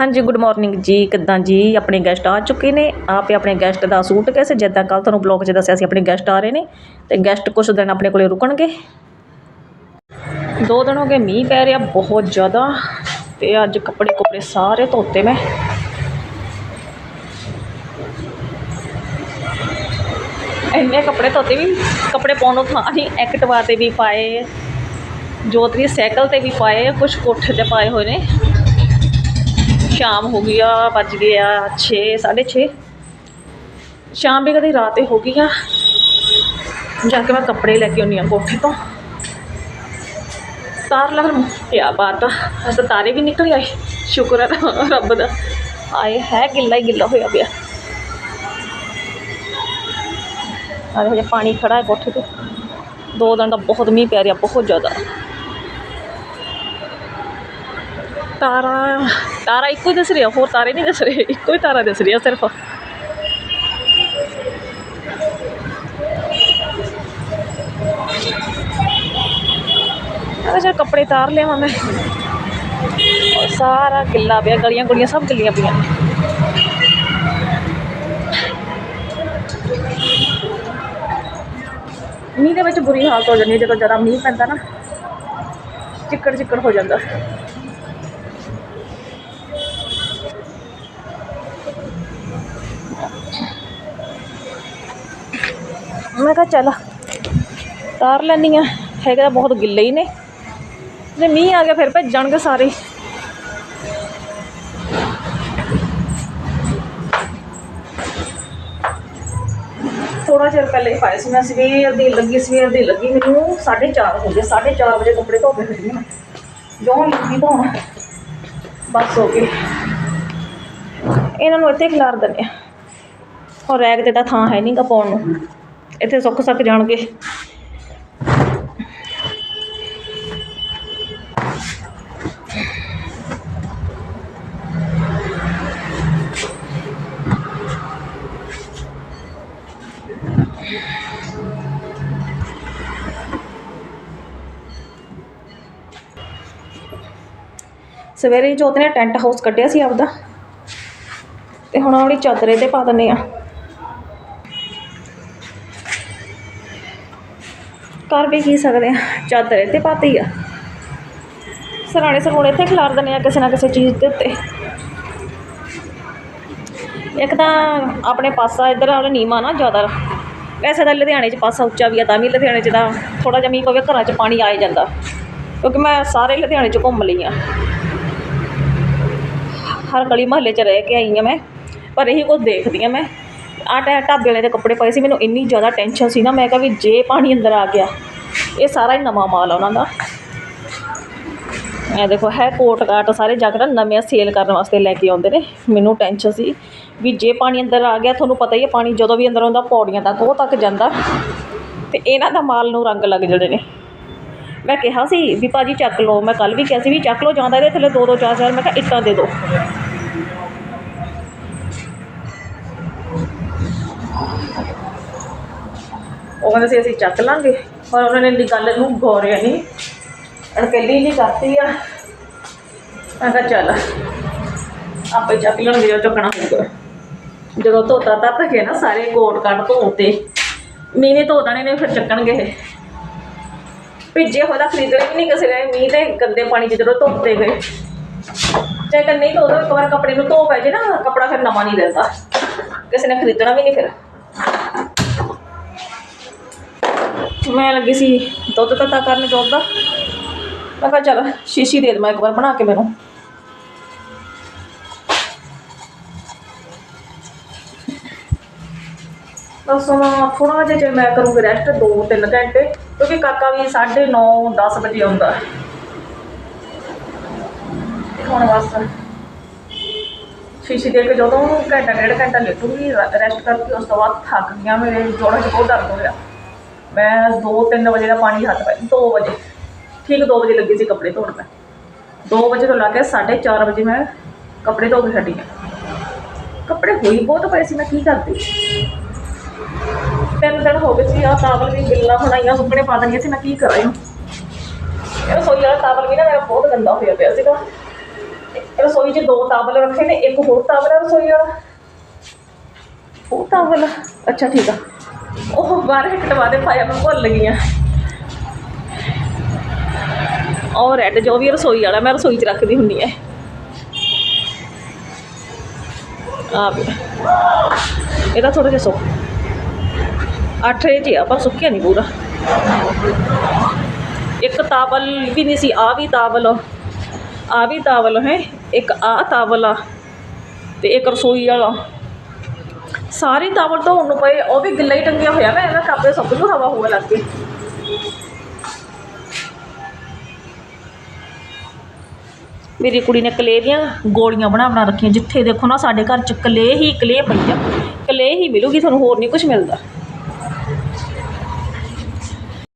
ਹਾਂਜੀ good morning ਜੀ। ਕਿੱਦਾਂ ਜੀ? ਆਪਣੇ ਗੈਸਟ ਆ ਚੁੱਕੇ ਨੇ। ਆਪੇ ਆਪਣੇ ਗੈਸਟ ਦਾ ਸੂਟ ਕੈਸੇ ਜਿੱਦਾਂ ਕੱਲ ਤੁਹਾਨੂੰ ਬਲੌਗ 'ਚ ਦੱਸਿਆ ਸੀ, ਆਪਣੇ ਗੈਸਟ ਆ ਰਹੇ ਨੇ। ਤੇ ਗੈਸਟ ਕੁਛ ਦਿਨ ਆਪਣੇ ਕੋਲੇ ਰੁਕਣਗੇ। ਦੋ ਦਿਨ ਹੋ ਗਏ ਮੀਂਹ ਪੈ ਰਿਹਾ ਬਹੁਤ ਜ਼ਿਆਦਾ। ਤੇ ਅੱਜ ਕੱਪੜੇ ਕੁਪੜੇ ਸਾਰੇ ਧੋਤੇ ਮੈਂ। ਇੰਨੇ ਕੱਪੜੇ ਧੋਤੇ ਵੀ, ਕੱਪੜੇ ਪਾਉਣ ਨੂੰ ਥਾਂ ਨਹੀਂ। ਐਕਟਿਵਾ ਤੇ ਵੀ ਪਾਏ। ਜੋਤਰੀ ਸਾਈਕਲ ਤੇ ਵੀ ਪਾਏ। ਕੁਝ ਕੋਠੇ ਤੇ ਪਾਏ ਹੋਏ ਨੇ। ਸ਼ਾਮ ਹੋ ਗਈ ਆ ਵੱਜ ਗਏ ਆ 6 6:30 ਸ਼ਾਮ ਵੀ ਕਦੀ ਰਾਤ ਹੀ ਹੋ ਗਈ ਆ ਜਾ ਕੇ ਮੈਂ ਕੱਪੜੇ ਲੈ ਕੇ ਆਉਂਦੀ ਆ ਕੋਠੇ ਤੋਂ ਤਾਰ ਲਾ ਫਿਰ ਕਿਆ ਬਾਤ ਆ ਅੱਜ ਤਾਂ ਤਾਰੇ ਵੀ ਨਿਕਲ ਆਏ ਸ਼ੁਕਰ ਹੈ ਰੱਬ ਦਾ ਆਏ ਹੈ ਗਿੱਲਾ ਹੀ ਗਿੱਲਾ ਹੋਇਆ ਪਿਆ ਆ ਦੇਖੋ ਜੇ ਪਾਣੀ ਖੜਾ ਹੈ ਕੋਠੇ ਤੇ ਦੋ ਦਿਨ ਦਾ ਬਹੁਤ ਮੀਂਹ ਪੈ ਰਿਹਾ ਬਹੁਤ ਜ਼ਿਆਦਾ ਤਾਰਾ ਤਾਰਾ ਇੱਕੋ ਹੀ ਦਿਸ ਰਿਹਾ ਹੋਰ ਤਾਰੇ ਨਹੀਂ ਦਿਸ ਰਹੇ, ਇੱਕੋ ਹੀ ਤਾਰਾ ਦਿਸ ਰਿਹਾ ਸਿਰਫ। ਅਰੇ ਜੇ ਕੱਪੜੇ ਤਾਰ ਲਿਆਵਾਂ ਮੈਂ। ਸਾਰਾ ਗਿੱਲਾ ਪਿਆ, ਗਲੀਆਂ ਗੁਲੀਆਂ ਸਭ ਗਿੱਲੀਆਂ ਪਈਆਂ ਮੀਂਹ ਦੇ ਵਿੱਚ ਬੁਰੀ ਹਾਲਤ ਹੋ ਜਾਂਦੀ ਜਦੋਂ ਜ਼ਿਆਦਾ ਮੀਂਹ ਪੈਂਦਾ ਨਾ ਚਿੱਕੜ ਚਿੱਕੜ ਹੋ ਜਾਂਦਾ। ਮੈਂ ਕਿਹਾ ਚੱਲ ਤਾਰ ਲੈਣੀ ਆ। ਹੈਗਾ ਬਹੁਤ ਗਿੱਲੇ ਹੀ ਨੇ। ਜੇ ਮੀਂਹ ਆ ਗਿਆ ਫਿਰ ਭੇਜਣਗੇ ਸਾਰੇ। ਹੀ। ਥੋੜਾ ਚਿਰ ਪਹਿਲੇ ਹੀ ਪਾਏ ਸੀ ਮੈਂ, ਸਵੇਰ ਦੀ ਲੱਗੀ, ਸਵੇਰ ਦੀ ਲੱਗੀ ਮੈਨੂੰ। 4:30 ਹੋ ਗਏ 4:30 ਵਜੇ ਕੱਪੜੇ ਧੋ ਕੇ ਖੜੀ ਮੈਂ ਜੋ ਲੱਗੀ ਧੋਣ। ਬਸ ਹੋ ਗਈ। ਇਹਨਾਂ ਨੂੰ ਇੱਥੇ ਖਿਲਾਰ ਦਿੰਦੇ ਆ। ਔਰ ਰੈਕ ਤੇ ਤਾਂ ਥਾਂ ਹੈ ਨਹੀਂਗਾ ਪਾਉਣ ਨੂੰ। ਇੱਥੇ ਸੁੱਕ ਸੱਕ ਜਾਣਗੇ ਸਵੇਰੇ ਹੀ ਜੋਤ ਨੇ ਟੈਂਟ ਹਾਊਸ ਕੱਢਿਆ ਸੀ ਆਪਦਾ। ਤੇ ਹੁਣ ਆਪਣੀ ਚਾਦਰੇ ਤੇ ਪਾ ਦਿੰਦੇ ਆ। ਕਰ ਵੀ ਕੀ ਸਕਦੇ ਆ। ਚਾਦਰ ਇੱਥੇ ਪਾਤੀ ਆ। ਸਰਾਣੇ ਸਰੂਣੇ ਇੱਥੇ ਖਿਲਾਰ ਦਿੰਦੇ ਆ ਕਿਸੇ ਨਾ ਕਿਸੇ ਚੀਜ਼ ਦੇ ਉੱਤੇ। ਇੱਕ ਤਾਂ ਆਪਣੇ ਪਾਸਾ ਇੱਧਰ ਵਾਲਾ ਨੀਮਾ ਨਾ ਜ਼ਿਆਦਾ। ਵੈਸੇ ਤਾਂ ਲੁਧਿਆਣੇ 'ਚ ਪਾਸਾ ਉੱਚਾ ਵੀ ਆ, ਤਾਂ ਵੀ ਲੁਧਿਆਣੇ 'ਚ ਤਾਂ ਥੋੜਾ ਜਿਹਾ ਮੀਂਹ ਪਵੇ, ਘਰਾਂ 'ਚ ਪਾਣੀ ਆ ਹੀ ਜਾਂਦਾ। ਕਿਉਂਕਿ ਮੈਂ ਸਾਰੇ ਲੁਧਿਆਣੇ 'ਚ ਘੁੰਮ ਲਈ ਆ। ਹਰ ਗਲੀ ਮਹੱਲੇ 'ਚ ਰਹਿ ਕੇ ਆਈ ਹਾਂ ਮੈਂ, ਪਰ ਇਹੀ ਕੁਝ ਦੇਖਦੀ ਹਾਂ ਮੈਂ। ਆਹ ਟੈ, ਢਾਬੇ ਵਾਲੇ ਦੇ ਕੱਪੜੇ ਪਾਏ ਸੀ, ਮੈਨੂੰ ਇੰਨੀ ਜ਼ਿਆਦਾ ਟੈਨਸ਼ਨ ਸੀ ਨਾ, ਮੈਂ ਕਿਹਾ ਵੀ ਜੇ ਪਾਣੀ ਅੰਦਰ ਆ ਗਿਆ ਇਹ ਸਾਰਾ ਹੀ ਨਵਾਂ ਮਾਲ ਆ ਉਹਨਾਂ ਦਾ। ਇਹ ਦੇਖੋ, ਹੈ ਕੋਟ ਕਾਟ, ਸਾਰੇ ਜੈਕਟ ਨਵੇਂ ਸੇਲ ਕਰਨ ਵਾਸਤੇ ਲੈ ਕੇ ਆਉਂਦੇ ਨੇ। ਮੈਨੂੰ ਟੈਨਸ਼ਨ ਸੀ ਵੀ ਜੇ ਪਾਣੀ ਅੰਦਰ ਆ ਗਿਆ, ਤੁਹਾਨੂੰ ਪਤਾ ਹੀ ਹੈ ਪਾਣੀ ਜਦੋਂ ਵੀ ਅੰਦਰ ਆਉਂਦਾ, ਪੌੜੀਆਂ ਤੱਕ, ਉਹ ਤੱਕ ਜਾਂਦਾ। ਤੇ ਇਹਨਾਂ ਦਾ ਮਾਲ ਨੂੰ ਰੰਗ ਲੱਗ ਜਾਂਦੇ ਨੇ। ਮੈਂ ਕਿਹਾ ਸੀ ਵੀ ਭਾਜੀ ਚੱਕ ਲਓ, ਮੈਂ ਕੱਲ ਵੀ ਕਿਹਾ ਸੀ ਵੀ ਚੱਕ ਲਓ ਜਾਂਦਾ ਇਹਦੇ ਥੱਲੇ ਦੋ ਦੋ ਚਾਰ ਚਾਰ ਮੈਂ ਕਿਹਾ ਇੱਟਾਂ ਦੇ ਦਿਓ ਉਹ ਕਹਿੰਦੇ ਸੀ, ਅਸੀਂ ਚੱਕ ਲਾਂਗੇ। ਪਰ ਉਹਨਾਂ ਨੇ ਇੰਨੀ ਗੱਲ ਨੂੰ ਗੌਰਿਆ ਨਹੀਂ ਅਣਕੱਲੀ ਨਹੀਂ ਕਰਤੀ ਆ, ਮੈਂ ਕਿਹਾ ਚੱਲ ਆਪੇ ਚੱਕ ਲੈਣਗੇ ਜੋ ਚੱਕਣਾ ਹੋਊਗਾ ਜਦੋਂ ਧੋਤਾ ਤੱਤ ਕੇ ਨਾ ਸਾਰੇ ਕੋਟ ਕੱਟ ਧੋਤੇ ਮੀਂਹ ਨੇ ਧੋ ਦੇਣੇ ਨੇ ਫਿਰ ਚੱਕਣਗੇ ਇਹ। ਭਿੱਜੇ ਹੋਏ ਦਾ ਖਰੀਦਣੇ ਵੀ ਨਹੀਂ ਕਿਸੇ ਨੇ, ਮੀਂਹ ਤੇ ਗੰਦੇ ਪਾਣੀ 'ਚ ਜਦੋਂ ਧੋਤੇ ਗਏ। ਚਾਹੇ ਕਿ ਨਹੀਂ ਧੋ ਦੋ, ਇੱਕ ਵਾਰ ਕੱਪੜੇ ਨੂੰ ਧੋ ਪੈ ਜੇ ਨਾ, ਕੱਪੜਾ ਫਿਰ ਨਵਾਂ ਨਹੀਂ ਰਹਿੰਦਾ। ਕਿਸੇ ਨੇ ਖਰੀਦਣਾ ਵੀ ਨਹੀਂ ਫਿਰ। ਮੈਂ ਲੱਗੀ ਸੀ ਦੁੱਧ ਤੱਤਾ ਕਰਨ ਜੋਬ ਦਾ। ਮੈਂ ਕਿਹਾ ਚੱਲ ਸ਼ੀਸ਼ੀ ਦੇ ਦੇਵਾਂ ਇੱਕ ਵਾਰ ਬਣਾ ਕੇ ਮੈਨੂੰ। ਬਸ ਹੁਣ ਥੋੜਾ ਜਿਹਾ ਜੇ ਮੈਂ ਕਰੂੰਗੀ ਰੈਸਟ 2-3 ਘੰਟੇ, ਕਿਉਂਕਿ ਕਾਕਾ ਵੀ 9:30 10 ਵਜੇ ਆਉਂਦਾ। ਹੁਣ ਬਸ ਸ਼ੀਸ਼ੀ ਦੇ ਕੇ ਜਦੋਂ ਘੰਟਾ ਡੇਢ ਘੰਟਾ ਲੇਟੂਗੀ ਰੈਸਟ ਕਰਕੇ ਉਸ ਤੋਂ ਬਾਅਦ ਥੱਕ ਗਿਆ ਮੇਰੇ ਜੋੜਾਂ 'ਚ ਬਹੁਤ ਦਰਦ ਹੋ ਰਿਹਾ। ਮੈਂ 2-3 ਵਜੇ ਦਾ ਪਾਣੀ ਹੱਥ ਪਾਇਆ 2 ਵਜੇ। ਠੀਕ 2 ਵਜੇ ਲੱਗੀ ਸੀ ਕੱਪੜੇ ਧੋਣ ਮੈਂ। 2 ਵਜੇ ਤੋਂ ਲਾ ਕੇ 4:30 ਵਜੇ ਮੈਂ ਕੱਪੜੇ ਧੋ ਕੇ ਹਟੀ। ਹਾਂ ਕੱਪੜੇ ਹੋਈ ਬਹੁਤ ਪਏ ਸੀ, ਮੈਂ ਕੀ ਕਰਦੀ? ਤਿੰਨ ਦਿਨ ਹੋ ਗਏ ਸੀ ਆ ਟਾਵਲ ਵੀ ਗਿੱਲਾ ਬਣਾਈਆਂ, ਸੁੱਕਣੇ ਪਾ ਦੇਣੀਆਂ ਸੀ, ਮੈਂ ਕੀ ਕਰਾਂ ਇਹਨੂੰ? ਇਹ ਰਸੋਈ ਵਾਲਾ ਟਾਵਲ ਵੀ ਨਾ ਮੇਰਾ ਬਹੁਤ ਗੰਦਾ ਹੋਇਆ ਪਿਆ ਸੀਗਾ। ਰਸੋਈ 'ਚ ਦੋ ਤਾਵਲ ਰੱਖੇ ਨੇ, ਇੱਕ ਹੋਰ ਤਾਵਲ ਹੈ ਰਸੋਈ ਵਾਲਾ। ਉਹ ਤਾਵਲ ਅੱਛਾ ਠੀਕ ਆ। ਉਹ ਬਾਹਰ ਹਟਵਾ ਦੇ ਪਾਇਆ ਮੈਂ ਭੁੱਲ ਗਈ ਆ ਔਰ ਰੈੱਡ ਜੋ ਵੀ ਰਸੋਈ ਵਾਲਾ, ਮੈਂ ਰਸੋਈ 'ਚ ਰੱਖਦੀ ਹੁੰਦੀ ਐ। ਆ ਵੀ। ਇਹਦਾ ਥੋੜਾ ਜਿਹਾ ਸੁੱਕ। ਅੱਠ ਇੰਚ ਹੀ ਆ, ਪਰ ਸੁੱਕਿਆ ਨਹੀਂ ਪੂਰਾ। ਇੱਕ ਤਾਵਲ ਵੀ ਨਹੀਂ ਸੀ ਆ ਵੀ ਤਾਵਲ। ਆ ਵੀ ਤਾਵਲ ਹੈ, ਇੱਕ ਆ ਤਾਵਲ ਆ, ਤੇ ਇੱਕ ਰਸੋਈ ਵਾਲਾ। ਸਾਰੇ ਤਾਵਲ ਧੋਣ ਨੂੰ ਪਏ, ਉਹ ਵੀ ਗਿੱਲਾ ਹੀ ਟੰਗਿਆ ਹੋਇਆ ਮੈਂ ਇਹਨਾਂ ਕਾਪੇ ਸੁੱਕ ਜੂ, ਹਵਾ ਹੋਵੇ ਲੱਗ ਕੇ। ਮੇਰੀ ਕੁੜੀ ਨੇ ਕਲੇ ਦੀਆਂ ਗੋਲੀਆਂ ਬਣਾ ਬਣਾ ਰੱਖੀਆਂ, ਜਿੱਥੇ ਦੇਖੋ ਨਾ ਸਾਡੇ ਘਰ ਚ ਕਲੇ ਹੀ ਕਲੇ ਪਈ ਆ ਕਲੇ ਹੀ ਮਿਲੂਗੀ, ਤੁਹਾਨੂੰ ਹੋਰ ਨਹੀਂ ਕੁਝ ਮਿਲਦਾ।